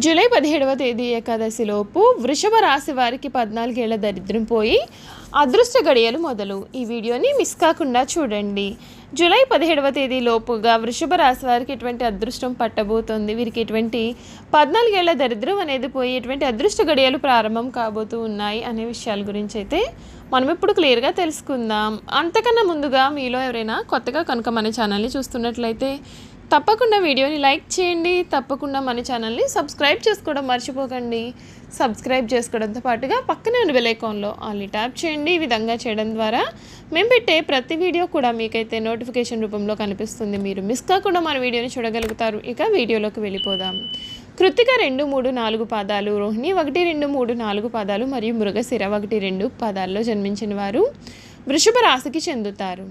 July పదిహేడవ తేదీ ఏకాదశిలోపు వృషభ రాశి వారికి పద్నాలుగేళ్ళ దరిద్రం పోయి అదృష్ట గడియలు మొదలు. ఈ వీడియోని మిస్ కాకుండా చూడండి. జూలై పదిహేడవ తేదీ లోపుగా వృషభ రాశి వారికి ఎటువంటి అదృష్టం పట్టబోతోంది? వీరికి ఎటువంటి పద్నాలుగేళ్ళ దరిద్రం అనేది పోయి ఎటువంటి అదృష్ట గడియలు ప్రారంభం కాబోతూ ఉన్నాయి అనే విషయాల గురించి అయితే మనం ఇప్పుడు క్లియర్గా తెలుసుకుందాం. అంతకన్నా ముందుగా మీలో ఎవరైనా కొత్తగా కనుక మన ఛానల్ని చూస్తున్నట్లయితే తప్పకుండా వీడియోని లైక్ చేయండి. తప్పకుండా మన ఛానల్ని సబ్స్క్రైబ్ చేసుకోవడం మర్చిపోకండి. సబ్స్క్రైబ్ చేసుకోవడంతో పాటుగా పక్కనే ఉన్న బెల్ ఐకాన్లో ఆల్ని ట్యాప్ చేయండి. ఈ విధంగా చేయడం ద్వారా మేము పెట్టే ప్రతి వీడియో కూడా మీకైతే నోటిఫికేషన్ రూపంలో కనిపిస్తుంది. మీరు మిస్ కాకుండా మన వీడియోని చూడగలుగుతారు. ఇక వీడియోలోకి వెళ్ళిపోదాం. కృతిక రెండు మూడు నాలుగు పాదాలు రోహిణి ఒకటి రెండు మూడు నాలుగు పాదాలు మరియు మృగశిర ఒకటి రెండు పాదాల్లో జన్మించిన వారు వృషభ రాశికి చెందుతారు.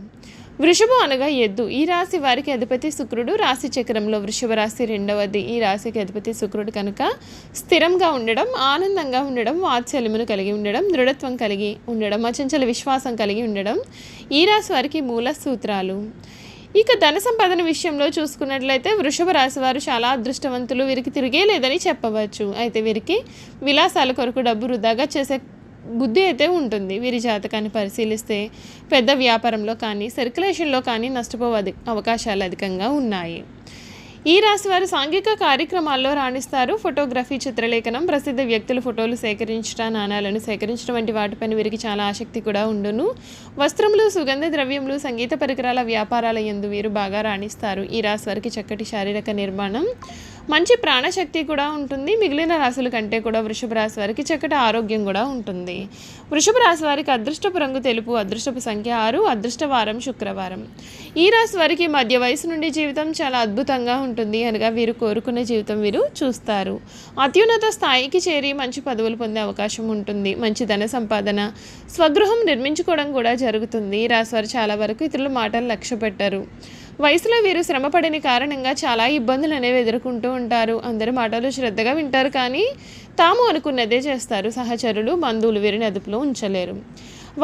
వృషభం అనగా ఎద్దు. ఈ రాశి వారికి అధిపతి శుక్రుడు. రాశి చక్రంలో వృషభ రాశి రెండవది. ఈ రాశికి అధిపతి శుక్రుడు కనుక స్థిరంగా ఉండడం ఆనందంగా ఉండడం వాత్సల్యమును కలిగి ఉండడం దృఢత్వం కలిగి ఉండడం అచంచల విశ్వాసం కలిగి ఉండడం ఈ రాశి వారికి మూల సూత్రాలు. ఇక ధన సంపాదన విషయంలో చూసుకున్నట్లయితే వృషభ రాశి వారు చాలా అదృష్టవంతులు. వీరికి తిరిగే లేదని చెప్పవచ్చు. అయితే వీరికి విలాసాల కొరకు డబ్బు వృధాగా చేసే బుద్ధి అయితే ఉంటుంది. వీరి జాతకాన్ని పరిశీలిస్తే పెద్ద వ్యాపారంలో కానీ సర్క్యులేషన్లో కానీ నష్టపోవే అవకాశాలు అధికంగా ఉన్నాయి. ఈ రాశి వారు సాంఘిక కార్యక్రమాల్లో రాణిస్తారు. ఫోటోగ్రఫీ చిత్రలేఖనం ప్రసిద్ధ వ్యక్తుల ఫోటోలు సేకరించడం నాణాలను సేకరించడం వంటి వాటిపైన వీరికి చాలా ఆసక్తి కూడా ఉండును. వస్త్రములు సుగంధ ద్రవ్యములు సంగీత పరికరాల వ్యాపారాల యందు వీరు బాగా రాణిస్తారు. ఈ రాశి వారికి చక్కటి శారీరక నిర్మాణం మంచి ప్రాణశక్తి కూడా ఉంటుంది. మిగిలిన రాశుల కంటే కూడా వృషభ రాశి వారికి చక్కటి ఆరోగ్యం కూడా ఉంటుంది. వృషభ రాశి వారికి అదృష్టపు రంగు తెలుపు అదృష్టపు సంఖ్య ఆరు అదృష్ట వారం శుక్రవారం. ఈ రాశి వారికి మధ్య వయసు నుండి జీవితం చాలా అద్భుతంగా ఉంటుంది అనగా వీరు కోరుకున్న జీవితం వీరు చూస్తారు. అత్యున్నత స్థాయికి చేరి మంచి పదవులు పొందే అవకాశం ఉంటుంది. మంచి ధన సంపాదన స్వగృహం నిర్మించుకోవడం కూడా జరుగుతుంది. ఈ రాశి వారు చాలా వరకు ఇతరుల మాటలు లక్ష్య పెట్టారు వయసులో వీరు శ్రమపడని కారణంగా చాలా ఇబ్బందులు అనేవి ఎదుర్కొంటూ ఉంటారు. అందరి మాటలు శ్రద్ధగా వింటారు కానీ తాము అనుకున్నదే చేస్తారు. సహచరులు బంధువులు వీరిని అదుపులో ఉంచలేరు.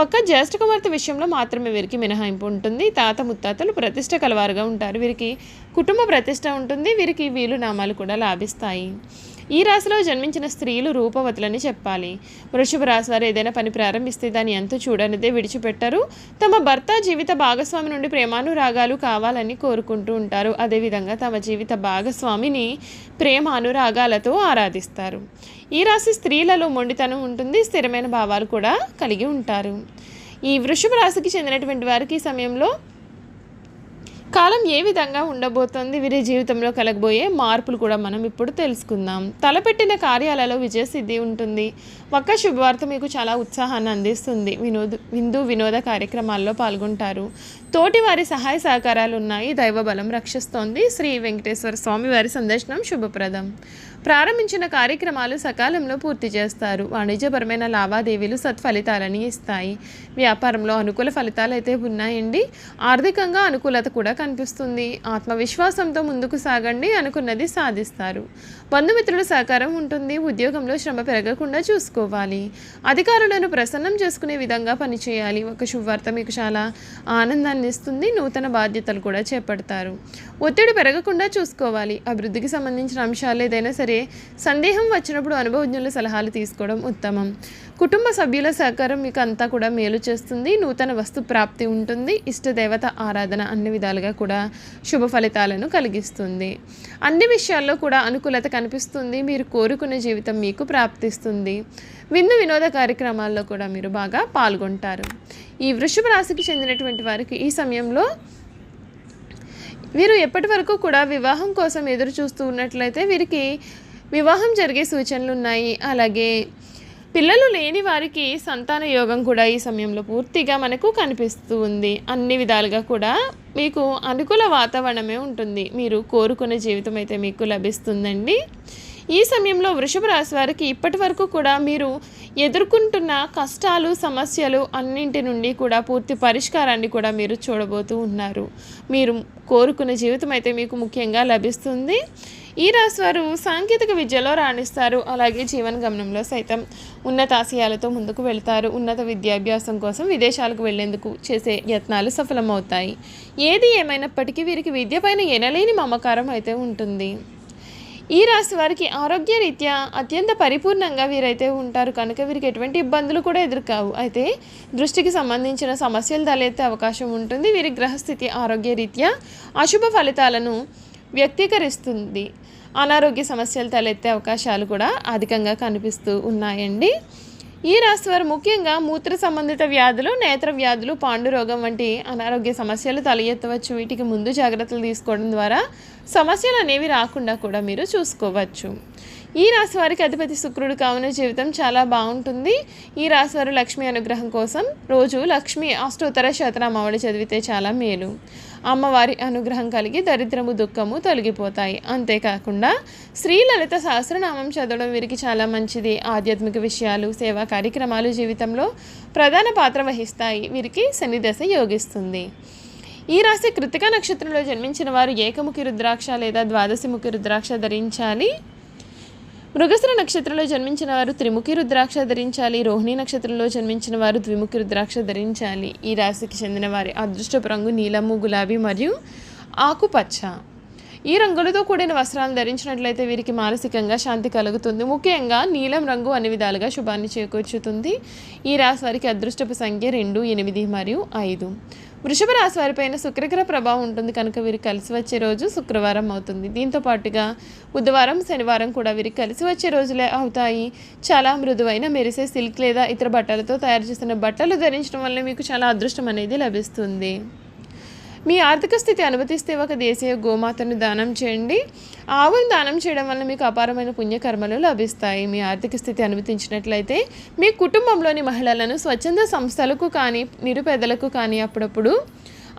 ఒక్క జ్యేష్ఠ కుమార్తె విషయంలో మాత్రమే వీరికి మినహాయింపు ఉంటుంది. తాత ముత్తాతలు ప్రతిష్ట కలవారుగా ఉంటారు. వీరికి కుటుంబ ప్రతిష్ట ఉంటుంది. వీరికి వీలు నామాలు కూడా లాభిస్తాయి. ఈ రాశిలో జన్మించిన స్త్రీలు రూపవతులని చెప్పాలి. వృషభ రాశి వారు ఏదైనా పని ప్రారంభిస్తే దాని ఎంత చూడనిదే విడిచిపెట్టరు. తమ భర్త జీవిత భాగస్వామి నుండి ప్రేమానురాగాలు కావాలని కోరుకుంటూ ఉంటారు. అదేవిధంగా తమ జీవిత భాగస్వామిని ప్రేమానురాగాలతో ఆరాధిస్తారు. ఈ రాశి స్త్రీలలో మొండితనం ఉంటుంది. స్థిరమైన భావాలు కూడా కలిగి ఉంటారు. ఈ వృషభ రాశికి చెందినటువంటి వారికి ఈ సమయంలో కాలం ఏ విధంగా ఉండబోతోంది? వీరి జీవితంలో కలగబోయే మార్పులు కూడా మనం ఇప్పుడు తెలుసుకుందాం. తలపెట్టిన కార్యాలలో విజయసిద్ధి ఉంటుంది. ఒక్క శుభవార్త మీకు చాలా ఉత్సాహాన్ని అందిస్తుంది. వినోద విందు వినోద కార్యక్రమాల్లో పాల్గొంటారు. తోటి వారి సహాయ సహకారాలు ఉన్నాయి. దైవబలం రక్షిస్తోంది. శ్రీ వెంకటేశ్వర స్వామి వారి సందర్శనం శుభప్రదం. ప్రారంభించిన కార్యక్రమాలు సకాలంలో పూర్తి చేస్తారు. వాణిజ్యపరమైన లావాదేవీలు సత్ఫలితాలని ఇస్తాయి. వ్యాపారంలో అనుకూల ఫలితాలు అయితే ఉన్నాయండి. ఆర్థికంగా అనుకూలత కూడా కనిపిస్తుంది. ఆత్మవిశ్వాసంతో ముందుకు సాగండి అనుకున్నది సాధిస్తారు. బంధుమిత్రుల సహకారం ఉంటుంది. ఉద్యోగంలో శ్రమ పెరగకుండా చూసుకోవాలి. అధికారులను ప్రసన్నం చేసుకునే విధంగా పనిచేయాలి. ఒక శుభవార్త మీకు చాలా ఆనందాన్ని ఇస్తుంది. నూతన బాధ్యతలు కూడా చేపడతారు. ఒత్తిడి పెరగకుండా చూసుకోవాలి. అభివృద్ధికి సంబంధించిన అంశాలు ఏదైనా సరే సందేహం వచ్చినప్పుడు అనుభవజ్ఞుల సలహాలు తీసుకోవడం ఉత్తమం. కుటుంబ సభ్యుల సహకారం మీకు అంతా కూడా మేలు చేస్తుంది. నూతన వస్తు ప్రాప్తి ఉంటుంది. ఇష్టదేవత ఆరాధన అన్ని విధాలుగా కూడా శుభ ఫలితాలను కలిగిస్తుంది. అన్ని విషయాల్లో కూడా అనుకూలత కనిపిస్తుంది. మీరు కోరుకున్న జీవితం మీకు ప్రాప్తిస్తుంది. విందు వినోద కార్యక్రమాల్లో కూడా మీరు బాగా పాల్గొంటారు. ఈ వృషభ రాశికి చెందినటువంటి వారికి ఈ సమయంలో వీరు ఎప్పటి వరకు కూడా వివాహం కోసం ఎదురు చూస్తూ ఉన్నట్లయితే వీరికి వివాహం జరిగే సూచనలు ఉన్నాయి. అలాగే పిల్లలు లేని వారికి సంతాన యోగం కూడా ఈ సమయంలో పూర్తిగా మనకు కనిపిస్తూ ఉంది. అన్ని విధాలుగా కూడా మీకు అనుకూల వాతావరణమే ఉంటుంది. మీరు కోరుకునే జీవితం అయితే మీకు లభిస్తుందండి. ఈ సమయంలో వృషభ రాశి వారికి ఇప్పటి వరకు కూడా మీరు ఎదుర్కొంటున్న కష్టాలు సమస్యలు అన్నింటి నుండి కూడా పూర్తి పరిష్కారాన్ని కూడా మీరు చూడబోతూ ఉన్నారు. మీరు కోరుకున్న జీవితం అయితే మీకు ముఖ్యంగా లభిస్తుంది. ఈ రాశి వారు సాంకేతిక విద్యలో రాణిస్తారు. అలాగే జీవన గమనంలో సైతం ఉన్నతాశయాలతో ముందుకు వెళ్తారు. ఉన్నత విద్యాభ్యాసం కోసం విదేశాలకు వెళ్ళేందుకు చేసే యత్నాలు సఫలమవుతాయి. ఏది ఏమైనప్పటికీ వీరికి విద్యపైన ఎనలేని మమకారం అయితే ఉంటుంది. ఈ రాశి వారికి ఆరోగ్య రీత్యా అత్యంత పరిపూర్ణంగా వీరైతే ఉంటారు. కనుక వీరికి ఎటువంటి ఇబ్బందులు కూడా ఎదురుకావు. అయితే దృష్టికి సంబంధించిన సమస్యలు తలెత్తే అవకాశం ఉంటుంది. వీరి గ్రహస్థితి ఆరోగ్య రీత్యా అశుభ ఫలితాలను వ్యక్తీకరిస్తుంది. అనారోగ్య సమస్యలు తలెత్తే అవకాశాలు కూడా అధికంగా కనిపిస్తూ ఉన్నాయండి. ఈ రాశివారు ముఖ్యంగా మూత్ర సంబంధిత వ్యాధులు నేత్ర వ్యాధులు పాండురోగం వంటి అనారోగ్య సమస్యలు తల ఎత్తవచ్చు వీటికి ముందు జాగ్రత్తలు తీసుకోవడం ద్వారా సమస్యలు అనేవి రాకుండా కూడా మీరు చూసుకోవచ్చు. ఈ రాశి వారికి అధిపతి శుక్రుడు కావున జీవితం చాలా బాగుంటుంది. ఈ రాశి వారు లక్ష్మీ అనుగ్రహం కోసం రోజు లక్ష్మీ అష్టోత్తర శతనామావళి చదివితే చాలా మేలు. అమ్మవారి అనుగ్రహం కలిగి దరిద్రము దుఃఖము తొలగిపోతాయి. అంతేకాకుండా శ్రీ లలిత సహస్రనామం చదవడం వీరికి చాలా మంచిది. ఆధ్యాత్మిక విషయాలు సేవా కార్యక్రమాలు జీవితంలో ప్రధాన పాత్ర వహిస్తాయి. వీరికి శనిదశ యోగిస్తుంది. ఈ రాశి కృతిక నక్షత్రంలో జన్మించిన వారు ఏకముఖి రుద్రాక్ష లేదా ద్వాదశిముఖి రుద్రాక్ష ధరించాలి. మృగశ్ర నక్షత్రంలో జన్మించిన వారు త్రిముఖి రుద్రాక్ష ధరించాలి రోహిణి నక్షత్రంలో జన్మించిన వారు ద్విముఖి రుద్రాక్ష ధరించాలి. ఈ రాశికి చెందిన వారి అదృష్టపు రంగు నీలము గులాబీ మరియు ఆకుపచ్చ. ఈ రంగులతో కూడిన వస్త్రాలు ధరించినట్లయితే వీరికి మానసికంగా శాంతి కలుగుతుంది. ముఖ్యంగా నీలం రంగు అన్ని విధాలుగా శుభాన్ని చేకూర్చుతుంది. ఈ రాశి వారికి అదృష్టపు సంఖ్య రెండు ఎనిమిది మరియు ఐదు. వృషభ రాశి వారిపైన శుక్రగ్రహ ప్రభావం ఉంటుంది కనుక వీరికి కలిసి వచ్చే రోజు శుక్రవారం అవుతుంది. దీంతో పాటుగా బుధవారం శనివారం కూడా వీరికి కలిసి వచ్చే రోజులే అవుతాయి. చాలా మృదువైన మెరిసే సిల్క్ లేదా ఇతర బట్టలతో తయారు చేసిన బట్టలు ధరించడం వల్ల మీకు చాలా అదృష్టం అనేది లభిస్తుంది. మీ ఆర్థిక స్థితి అనుమతిస్తే ఒక దేశీయ గోమాతను దానం చేయండి. ఆవును దానం చేయడం వల్ల మీకు అపారమైన పుణ్యకర్మలు లభిస్తాయి. మీ ఆర్థిక స్థితి అనుమతించినట్లయితే మీ కుటుంబంలోని మహిళలను స్వచ్ఛంద సంస్థలకు కానీ నిరుపేదలకు కానీ అప్పుడప్పుడు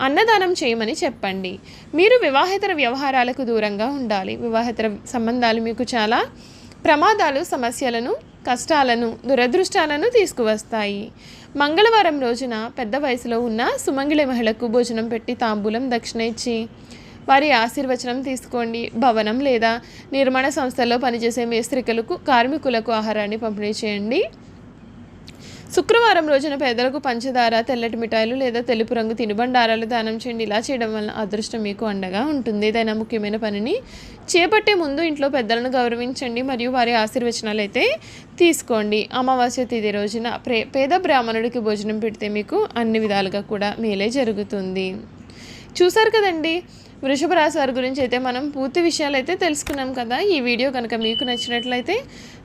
అన్నదానం చేయమని చెప్పండి. మీరు వివాహేతర వ్యవహారాలకు దూరంగా ఉండాలి. వివాహేతర సంబంధాలు మీకు చాలా ప్రమాదాలు సమస్యలను కష్టాలను దురదృష్టాలను తీసుకువస్తాయి. మంగళవారం రోజున పెద్ద వయసులో ఉన్న సుమంగిళి మహిళకు భోజనం పెట్టి తాంబూలం దక్షిణ ఇచ్చి వారి ఆశీర్వచనం తీసుకోండి. భవనం లేదా నిర్మాణ సంస్థల్లో పనిచేసే మేస్త్రికలకు కార్మికులకు ఆహారాన్ని పంపిణీ చేయండి. శుక్రవారం రోజున పేదలకు పంచదార తెల్లటి మిఠాయిలు లేదా తెలుపు రంగు తినుబండారాలు దానం చేయండి. ఇలా చేయడం వలన అదృష్టం మీకు అండగా ఉంటుంది. ఏదైనా ముఖ్యమైన పనిని చేపట్టే ముందు ఇంట్లో పెద్దలను గౌరవించండి మరియు వారి ఆశీర్వచనాలు అయితే తీసుకోండి. అమావాస్య తిథి రోజున ప్రే పేద బ్రాహ్మణుడికి భోజనం పెడితే మీకు అన్ని విధాలుగా కూడా మేలే జరుగుతుంది. చూసారు కదండి? వృషభ రాశి వారి గురించి అయితే మనం పూర్తి విషయాలు అయితే తెలుసుకున్నాం కదా. ఈ వీడియో కనుక మీకు నచ్చినట్లయితే